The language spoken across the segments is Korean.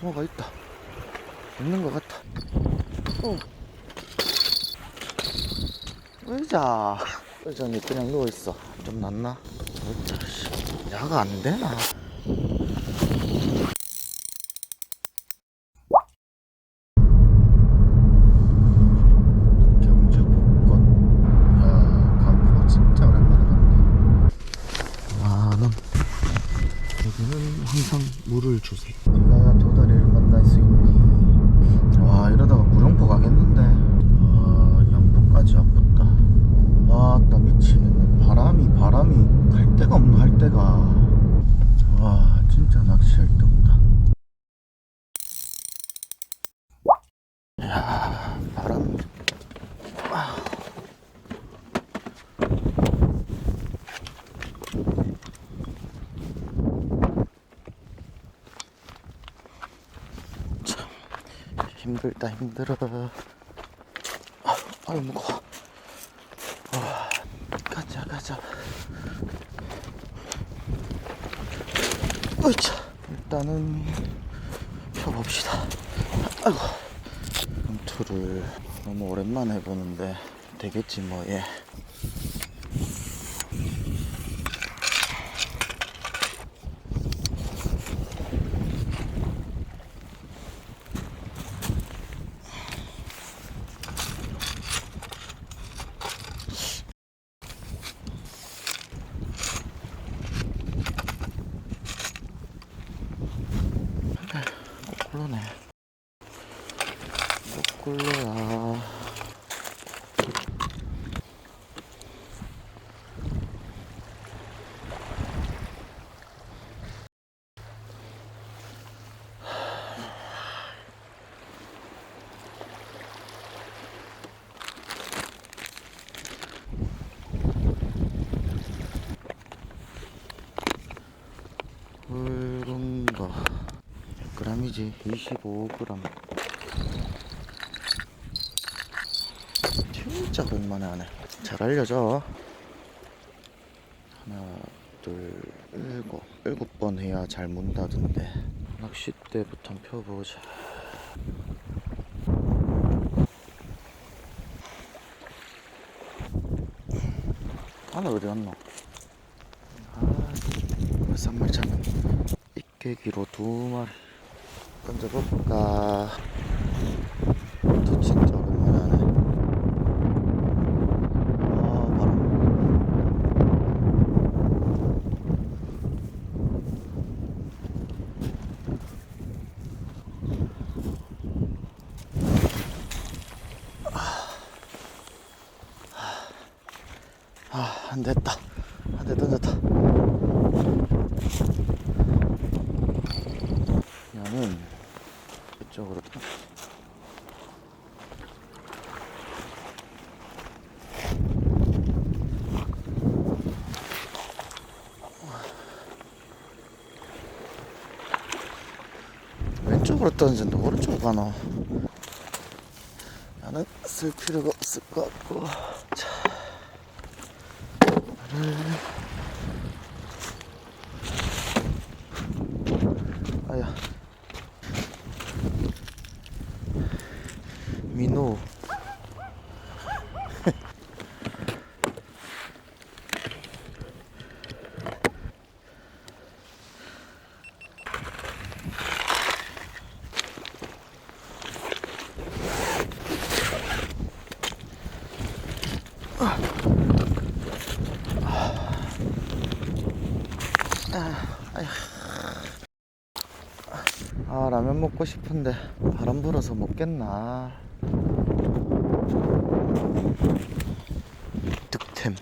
뭐가 있다. 있는 것 같아. 어. 의자. 의자니 그냥 누워있어. 좀 낫나? 씨. 야가 안 되나? 경주 벚꽃. 야, 강포 진짜 오랜만에 갔네. 만원. 여기는 항상 물을 주세요. 네가 도다리를 만날 수 있니? 와 이러다가 구룡포 가겠는데. 와 양포까지 아프다. 와나 미치겠네. 바람이 바람이 갈 데가 없노 할 데가. 와 진짜 낚시할 데 없다. 야 바람. 힘들다 힘들어. 아, 아유 무거워. 와, 가자 가자. 으이차. 일단은 펴봅시다. 아이고. 검투를 너무 오랜만에 해보는데 되겠지 뭐예 거꾸로네 거꾸로야 굵은 거 g이지 25g 진짜 오랜만에 하네. 잘 알려줘. 하나 둘 일곱. 일곱 번 해야 잘 문다던데. 낚싯대부터 펴보자. 하나 어디 갔노? 아 벌써 한 마리 잡는 이깨기로 두 마리. 던져볼까 또 진짜 오랜만에 하네 아 바람 아, 안 됐다. 안 돼, 던졌다. 얘는 이쪽으로 또. 왼쪽으로 던진다 오른쪽으로 가노 나는 쓸 필요가 없을 것 같고. 자 아야 민호 아 먹고 싶은데 바람 불어서 먹겠나? 득템.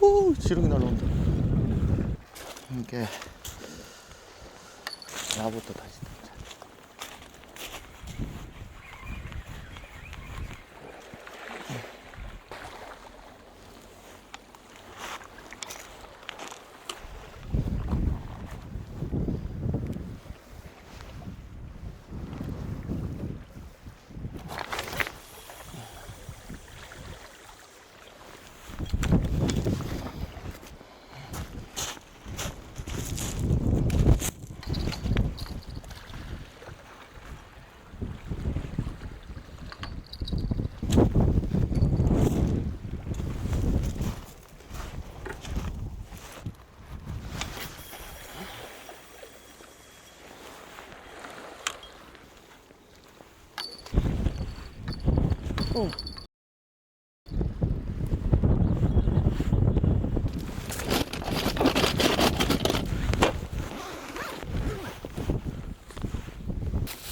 오 지렁이 날라온다 이게 나부터 다시 어.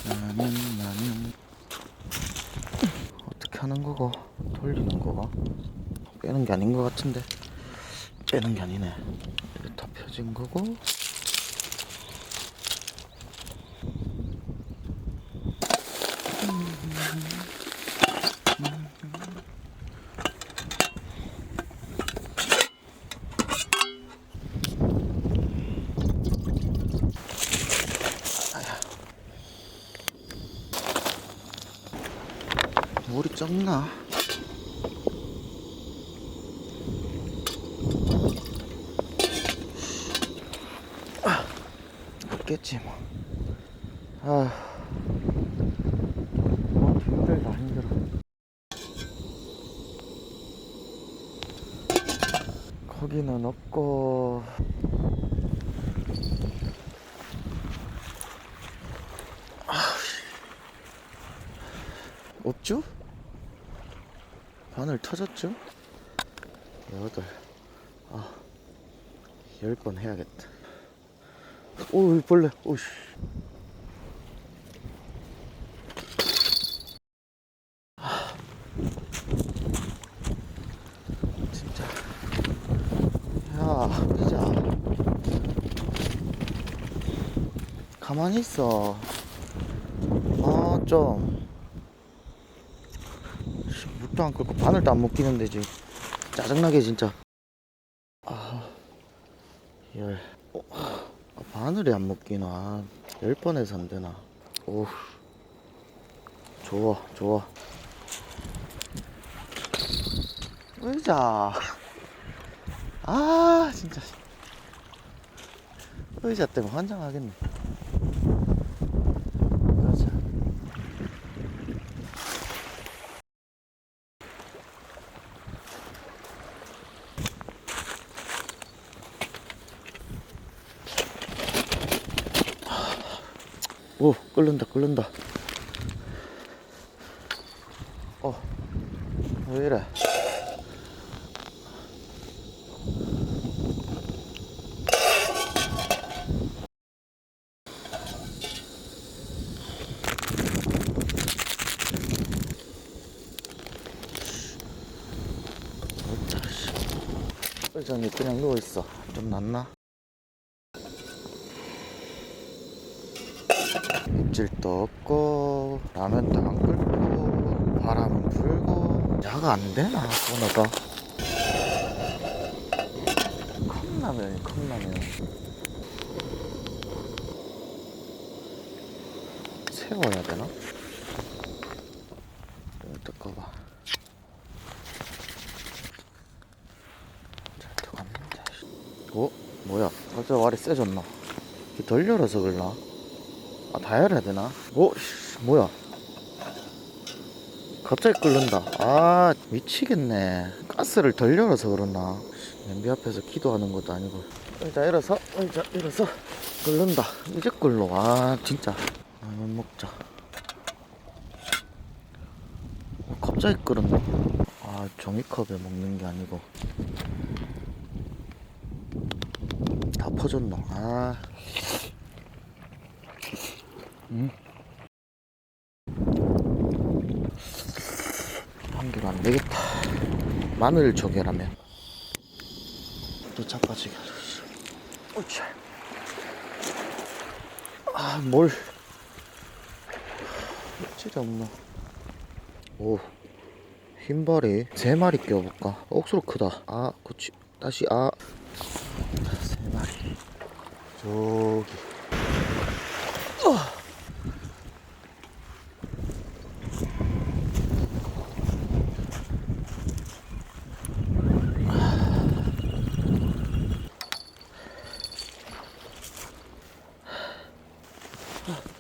나는 나는. 어떻게 하는 거고? 돌리는 거가 빼는 게 아닌 것 같은데. 빼는 게 아니네. 이게 다 펴진 거고 물이 적나? 아, 없겠지 뭐. 아, 뭐 힘들다 힘들어. 거기는 없고. 없죠? 바늘 터졌죠? 여덟 아, 열 번 해야겠다. 오, 벌레, 오씨. 아, 진짜. 야, 피자. 가만히 있어. 아, 좀. 씨, 물도 안 끓고 바늘도 안 먹기는데 지금. 짜증나게 진짜. 아, 열. 어, 아, 바늘이 안 아, 열 번에서 안 되나? 오 좋아 좋아. 의자. 아 진짜. 의자 때문에 환장하겠네 의자 오 끓는다 끓는다. 어 왜 이래? 어따 씨. 의자니 그냥 누워있어. 좀 낫나? 입질도 없고 라면도 안 끓고 바람은 불고 야가 안 되나 번호가 컵라면이 컵라면 세워야 되나? 좀 뜯어봐 잘 들어갔는데 어? 뭐야 어제 말이 세졌나? 덜 열어서 그러나? 아, 다 열어야 되나? 오, 씨, 뭐야? 갑자기 끓는다. 아, 미치겠네. 가스를 덜 열어서 그러나. 씨, 냄비 앞에서 기도하는 것도 아니고. 의자 열어서, 의자 열어서 끓는다. 이제 끓노. 아, 진짜. 라면 먹자. 어, 갑자기 끓었네. 아, 종이컵에 먹는 게 아니고. 다 퍼졌노. 아. 한 개로 안 되겠다. 마늘 조개라면. 또 자빠지게 하듯이. 오차. 아, 뭘. 입질이 없나. 오. 흰발이 세 마리 끼워볼까? 억수로 크다. 아, 그치. 다시, 아. 세 마리. 저기.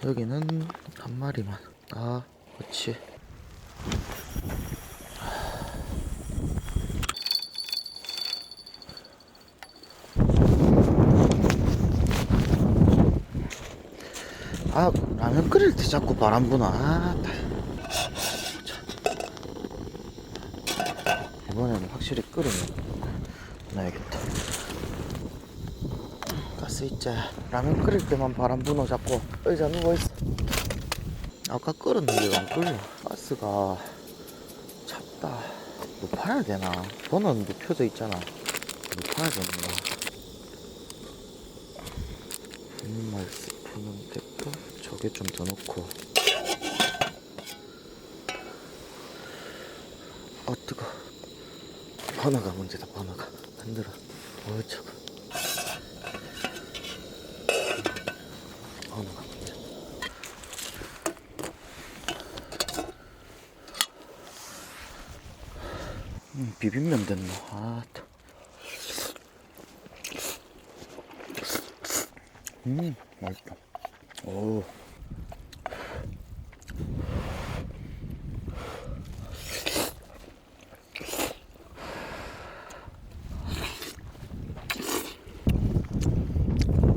여기는 한 마리만. 아, 그렇지. 아, 라면 끓일 때 자꾸 바람 부나. 아, 확실히 끓으면 놔야겠다 있자 라면 끓일 때만 바람 분호 잡고 의자 누워있어. 아까 끓었는데 안 끓여. 가스가 찹다. 높아야 되나? 번호는 높여져 있잖아. 높아야 되나 분말 스프는 됐고 저게 좀 더 넣고. 아 뜨거. 번호가 문제다 번호가. 흔들어. 어 저거 번호가 문제 음, 비빔면 됐노 아 따. 음 맛있다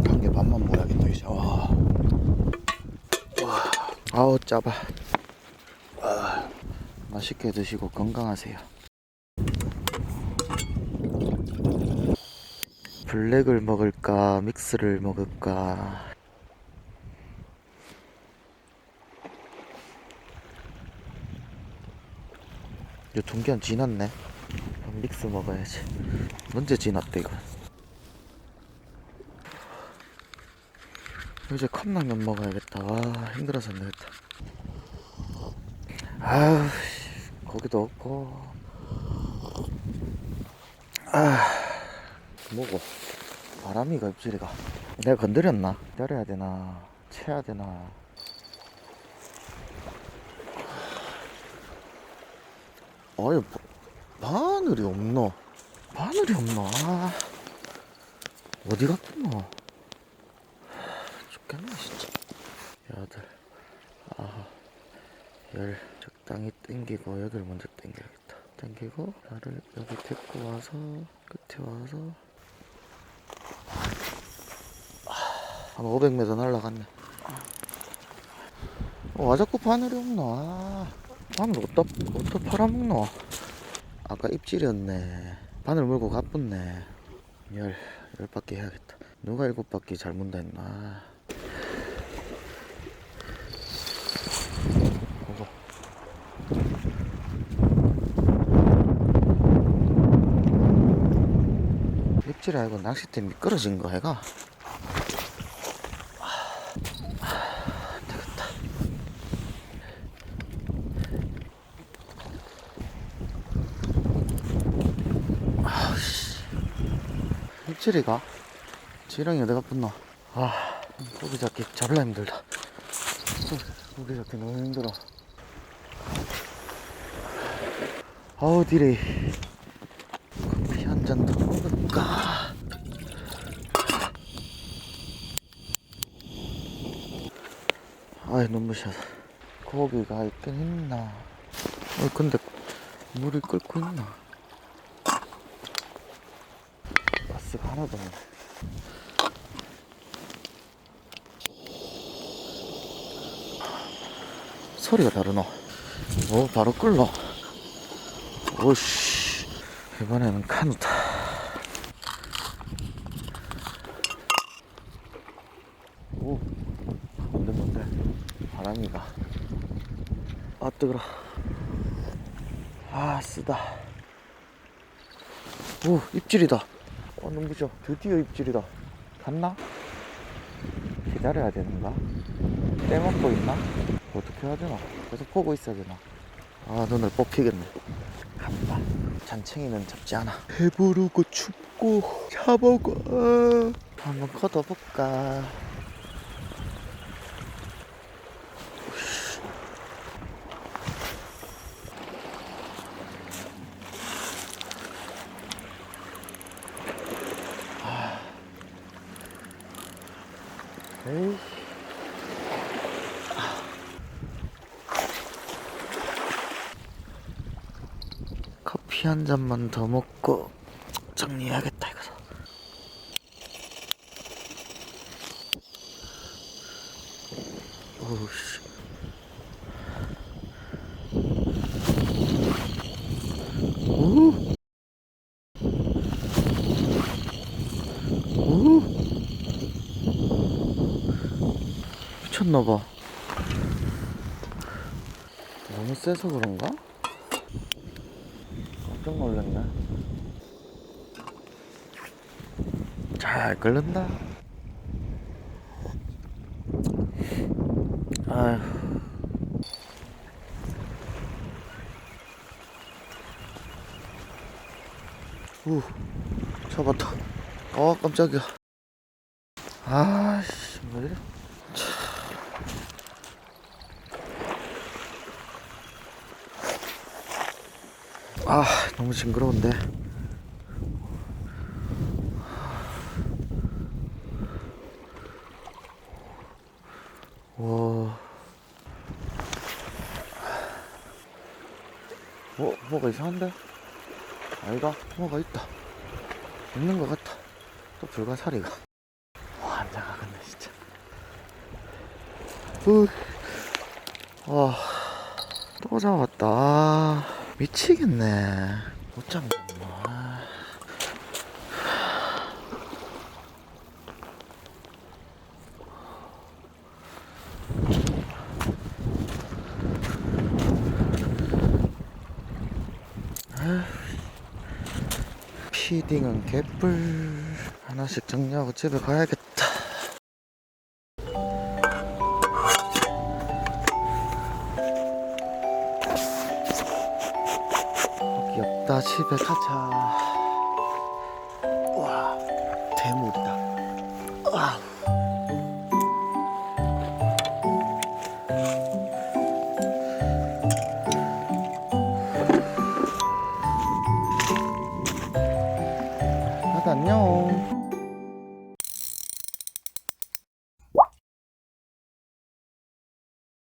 오한개 반만 먹어야겠다 이제 와. 와. 아우 짜봐 와. 맛있게 드시고 건강하세요 블랙을 먹을까 믹스를 먹을까 유통기한 지났네 그럼 믹스 먹어야지 언제 지났대 이거 이제 컵라면 먹어야겠다. 와 힘들어서 안 되겠다. 아우 씨, 고기도 없고. 아 뭐고? 바람이가 입질이가. 내가 건드렸나? 때려야 되나? 채야 되나? 어이 뭐, 바늘이 없노? 바늘이? 아 어디 갔노? 죽겠네 진짜 여덟 아홉 열 적당히 땡기고 여덟 먼저 땡겨야겠다 땡기고 나를 여기 데리고 와서 끝에 와서 한 500m 날라갔네. 어, 와 자꾸 바늘이 없나 아, 바늘 어디다 어디다 팔아먹노? 아까 입질이었네. 바늘 물고 가뿐네. 열 열받게 해야겠다. 누가 일곱 바퀴 잘 문다 했나? 고고 입질 아니고 낚싯대 미끄러진 거 해가 되겠다 아우씨 입질이가 지렁이 어디가 붙노? 아 고기 잡기 잡으려 힘들다. 고기 잡기 너무 힘들어. 아우 디레이. 커피 한 잔 더 먹을까? 아이 눈부셔서. 고기가 있긴 있나? 어 근데 물이 끓고 있나 가스가 하나도 없네 소리가 다르노. 오 바로 끓노 오씨. 이번에는 카누타. 오 뭔데 뭔데? 바람이가. 아 뜨거라. 아 쓰다. 오 입질이다 어 눈부셔 드디어 입질이다 갔나? 기다려야 되는가? 떼먹고 있나? 어떻게 해야 되나? 계속 보고 있어야 되나? 아 눈을 뽑히겠네 간다 잔챙이는 잡지 않아 배부르고 춥고 잡아가 한번 걷어볼까 커피 한 잔만 더 먹고 정리해야겠다 미쳤나봐. 너무 세서 그런가? 깜짝 놀랐네. 잘 끓는다. 아휴. 우 잡았다. 어 깜짝이야. 아씨 왜 이래 아 너무 징그러운데 와 어? 뭐가 이상한데? 아이가? 뭐가 있다 있는 것 같아 또 불가사리가 와 안장하겠네 진짜 후. 와, 또 잡았다. 아, 미치겠네. 못. 아. 피딩은 개뿔 하나씩 정리하고 집에 가야겠다. 집에 가자